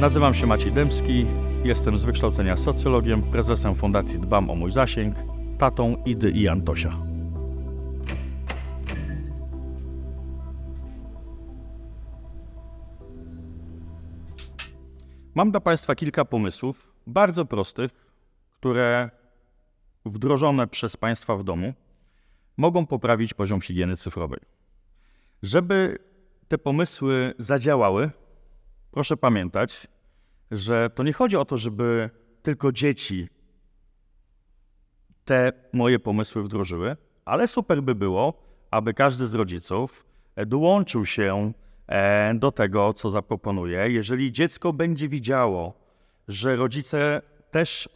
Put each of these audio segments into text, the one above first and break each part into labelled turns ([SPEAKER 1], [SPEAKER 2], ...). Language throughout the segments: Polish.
[SPEAKER 1] Nazywam się Maciej Dębski, jestem z wykształcenia socjologiem, prezesem Fundacji Dbam o Mój Zasięg, tatą Idy i Antosia. Mam dla Państwa kilka pomysłów, bardzo prostych, które wdrożone przez Państwa w domu mogą poprawić poziom higieny cyfrowej. Żeby te pomysły zadziałały, proszę pamiętać, że to nie chodzi o to, żeby tylko dzieci te moje pomysły wdrożyły, ale super by było, aby każdy z rodziców e, dołączył się e, do tego, co zaproponuję. Jeżeli dziecko będzie widziało, że rodzice też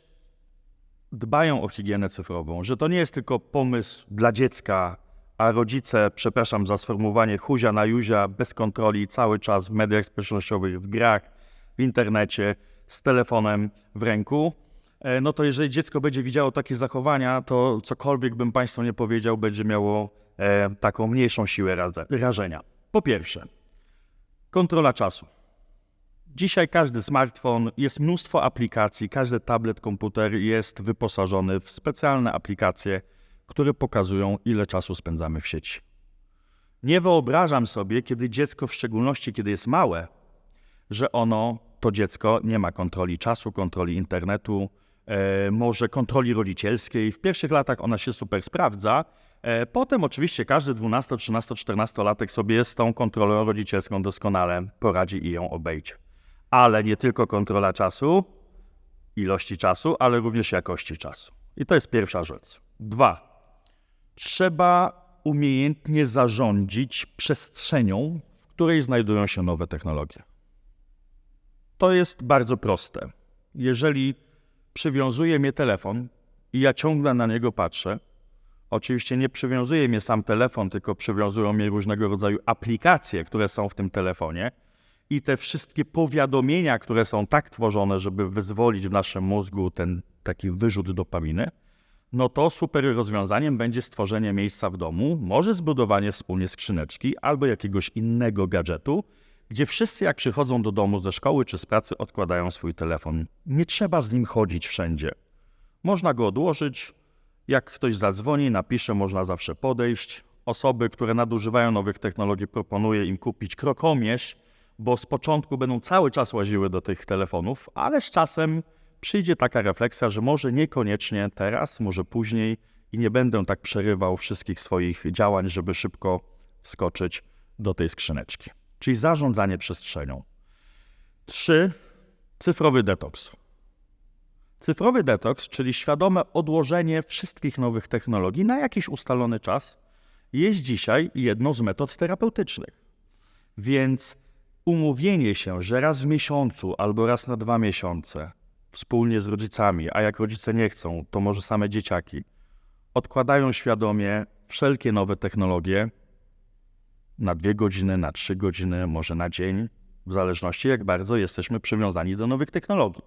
[SPEAKER 1] dbają o higienę cyfrową, że to nie jest tylko pomysł dla dziecka, a rodzice, przepraszam za sformułowanie, huzia na juzia, bez kontroli, cały czas w mediach społecznościowych, w grach, w internecie, z telefonem w ręku, e, no to jeżeli dziecko będzie widziało takie zachowania, to cokolwiek bym Państwu nie powiedział, będzie miało e, taką mniejszą siłę rażenia. Po pierwsze, kontrola czasu. Dzisiaj każdy smartfon, jest mnóstwo aplikacji, każdy tablet, komputer jest wyposażony w specjalne aplikacje, które pokazują, ile czasu spędzamy w sieci. Nie wyobrażam sobie, kiedy dziecko, w szczególności kiedy jest małe, że ono, to dziecko, nie ma kontroli czasu, kontroli internetu, e, może kontroli rodzicielskiej. W pierwszych latach ona się super sprawdza. E, potem oczywiście każdy 12, 13, 14 latek sobie z tą kontrolą rodzicielską doskonale poradzi i ją obejdzie. Ale nie tylko kontrola czasu, ilości czasu, ale również jakości czasu. I to jest pierwsza rzecz. Dwa. Trzeba umiejętnie zarządzić przestrzenią, w której znajdują się nowe technologie. To jest bardzo proste. Jeżeli przywiązuje mnie telefon i ja ciągle na niego patrzę, oczywiście nie przywiązuje mnie sam telefon, tylko przywiązują mnie różnego rodzaju aplikacje, które są w tym telefonie i te wszystkie powiadomienia, które są tak tworzone, żeby wyzwolić w naszym mózgu ten taki wyrzut dopaminy, no to super rozwiązaniem będzie stworzenie miejsca w domu, może zbudowanie wspólnie skrzyneczki albo jakiegoś innego gadżetu, gdzie wszyscy jak przychodzą do domu ze szkoły czy z pracy odkładają swój telefon. Nie trzeba z nim chodzić wszędzie. Można go odłożyć, jak ktoś zadzwoni, napisze, można zawsze podejść. Osoby, które nadużywają nowych technologii, proponuję im kupić krokomierz, bo z początku będą cały czas łaziły do tych telefonów, ale z czasem przyjdzie taka refleksja, że może niekoniecznie teraz, może później i nie będę tak przerywał wszystkich swoich działań, żeby szybko wskoczyć do tej skrzyneczki. Czyli zarządzanie przestrzenią. Trzy, cyfrowy detoks. Cyfrowy detoks, czyli świadome odłożenie wszystkich nowych technologii na jakiś ustalony czas, jest dzisiaj jedną z metod terapeutycznych. Więc umówienie się, że raz w miesiącu albo raz na dwa miesiące wspólnie z rodzicami, a jak rodzice nie chcą, to może same dzieciaki, odkładają świadomie wszelkie nowe technologie na dwie godziny, na trzy godziny, może na dzień, w zależności jak bardzo jesteśmy przywiązani do nowych technologii.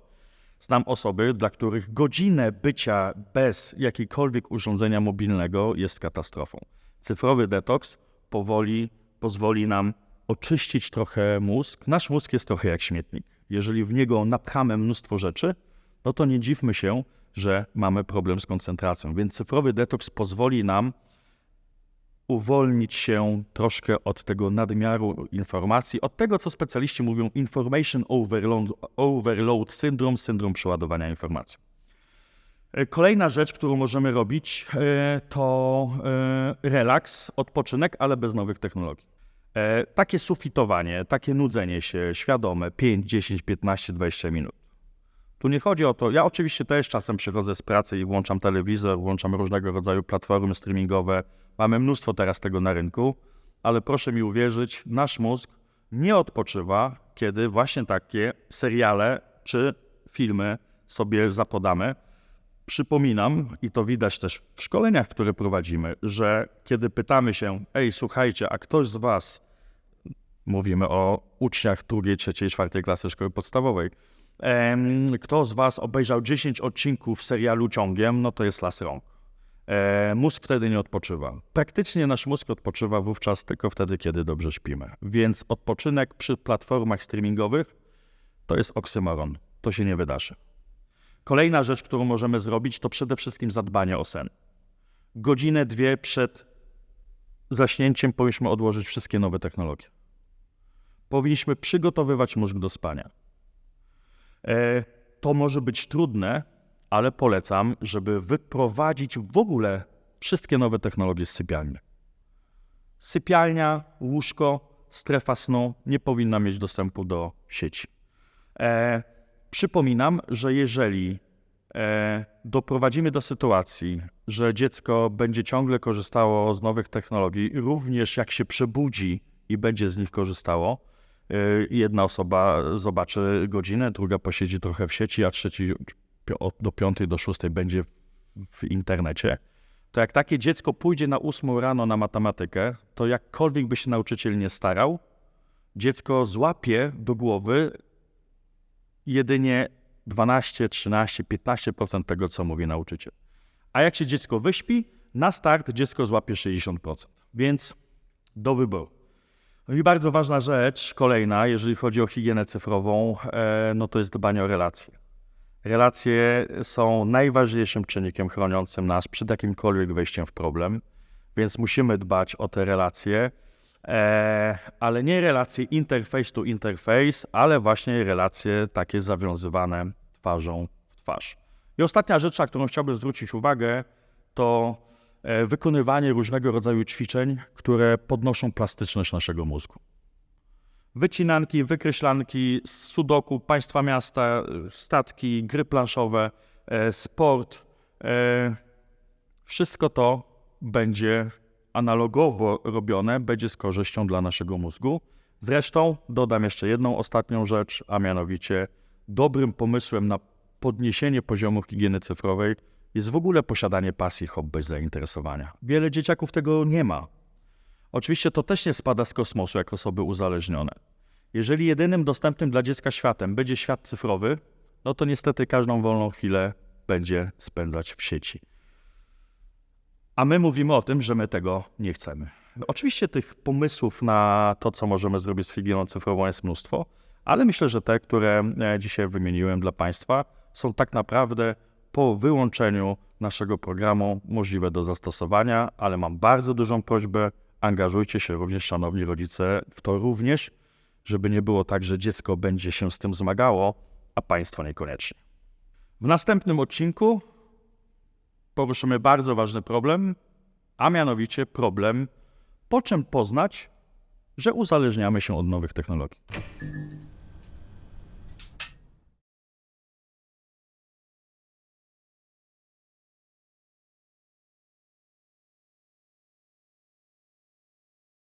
[SPEAKER 1] Znam osoby, dla których godzinę bycia bez jakiegokolwiek urządzenia mobilnego jest katastrofą. Cyfrowy detoks powoli pozwoli nam oczyścić trochę mózg. Nasz mózg jest trochę jak śmietnik. Jeżeli w niego napchamy mnóstwo rzeczy, no to nie dziwmy się, że mamy problem z koncentracją. Więc cyfrowy detoks pozwoli nam uwolnić się troszkę od tego nadmiaru informacji, od tego, co specjaliści mówią information overload, overload syndrome, syndrom przeładowania informacji. E, Kolejna rzecz, którą możemy robić, e, to e, relaks, odpoczynek, ale bez nowych technologii. E, Takie sufitowanie, takie nudzenie się świadome 5, 10, 15, 20 minut. Tu nie chodzi o to, ja oczywiście też czasem przychodzę z pracy i włączam telewizor, włączam różnego rodzaju platformy streamingowe. Mamy mnóstwo teraz tego na rynku, ale proszę mi uwierzyć, nasz mózg nie odpoczywa, kiedy właśnie takie seriale czy filmy sobie zapodamy. Przypominam, i to widać też w szkoleniach, które prowadzimy, że kiedy pytamy się, ej, słuchajcie, a ktoś z Was, mówimy o uczniach drugiej, trzeciej, czwartej klasy szkoły podstawowej, kto z Was obejrzał 10 odcinków serialu ciągiem, no to jest las rąk. E, mózg wtedy nie odpoczywa. Praktycznie nasz mózg odpoczywa wówczas tylko wtedy, kiedy dobrze śpimy. Więc odpoczynek przy platformach streamingowych To jest oksymoron. To się nie wydarzy. Kolejna rzecz, którą możemy zrobić, to przede wszystkim zadbanie o sen. Godzinę, dwie przed zaśnięciem powinniśmy odłożyć wszystkie nowe technologie. Powinniśmy przygotowywać mózg do spania. E, to może być trudne, ale polecam, żeby wyprowadzić w ogóle wszystkie nowe technologie z sypialni. Sypialnia, łóżko, strefa snu nie powinna mieć dostępu do sieci. E, przypominam, że jeżeli e, doprowadzimy do sytuacji, że dziecko będzie ciągle korzystało z nowych technologii, również jak się przebudzi i będzie z nich korzystało, e, jedna osoba zobaczy godzinę, druga posiedzi trochę w sieci, a trzeci od- do piątej, do szóstej będzie w, w internecie, to jak takie dziecko pójdzie na ósmą rano na matematykę, to jakkolwiek by się nauczyciel nie starał, dziecko złapie do głowy jedynie 12, 13, 15% tego, co mówi nauczyciel. A jak się dziecko wyśpi, na start dziecko złapie 60%. Więc do wyboru. No i bardzo ważna rzecz, kolejna, jeżeli chodzi o higienę cyfrową, e, no to jest dbanie o relacje. Relacje są najważniejszym czynnikiem chroniącym nas przed jakimkolwiek wejściem w problem, więc musimy dbać o te relacje, ale nie relacje interface to interface, ale właśnie relacje takie zawiązywane twarzą w twarz. I ostatnia rzecz, na którą chciałbym zwrócić uwagę, to e, wykonywanie różnego rodzaju ćwiczeń, które podnoszą plastyczność naszego mózgu. Wycinanki, wykreślanki, sudoku, państwa miasta, e, statki, gry planszowe, e, sport. e, Wszystko to będzie analogowo robione, będzie z korzyścią dla naszego mózgu. Zresztą dodam jeszcze jedną ostatnią rzecz, a mianowicie dobrym pomysłem na podniesienie poziomu higieny cyfrowej jest w ogóle posiadanie pasji, hobby, zainteresowania. Wiele dzieciaków tego nie ma. Oczywiście to też nie spada z kosmosu jak osoby uzależnione. Jeżeli jedynym dostępnym dla dziecka światem będzie świat cyfrowy, no to niestety każdą wolną chwilę będzie spędzać w sieci. A my mówimy o tym, że my tego nie chcemy. Oczywiście tych pomysłów na to, co możemy zrobić z higieną cyfrową jest mnóstwo, ale myślę, że te, które e, dzisiaj wymieniłem dla Państwa, są tak naprawdę po wyłączeniu naszego programu możliwe do zastosowania, ale mam bardzo dużą prośbę, angażujcie się również, szanowni rodzice, w to również, żeby nie było tak, że dziecko będzie się z tym zmagało, a Państwo niekoniecznie. W następnym odcinku poruszymy bardzo ważny problem, a mianowicie problem, po czym poznać, że uzależniamy się od nowych technologii.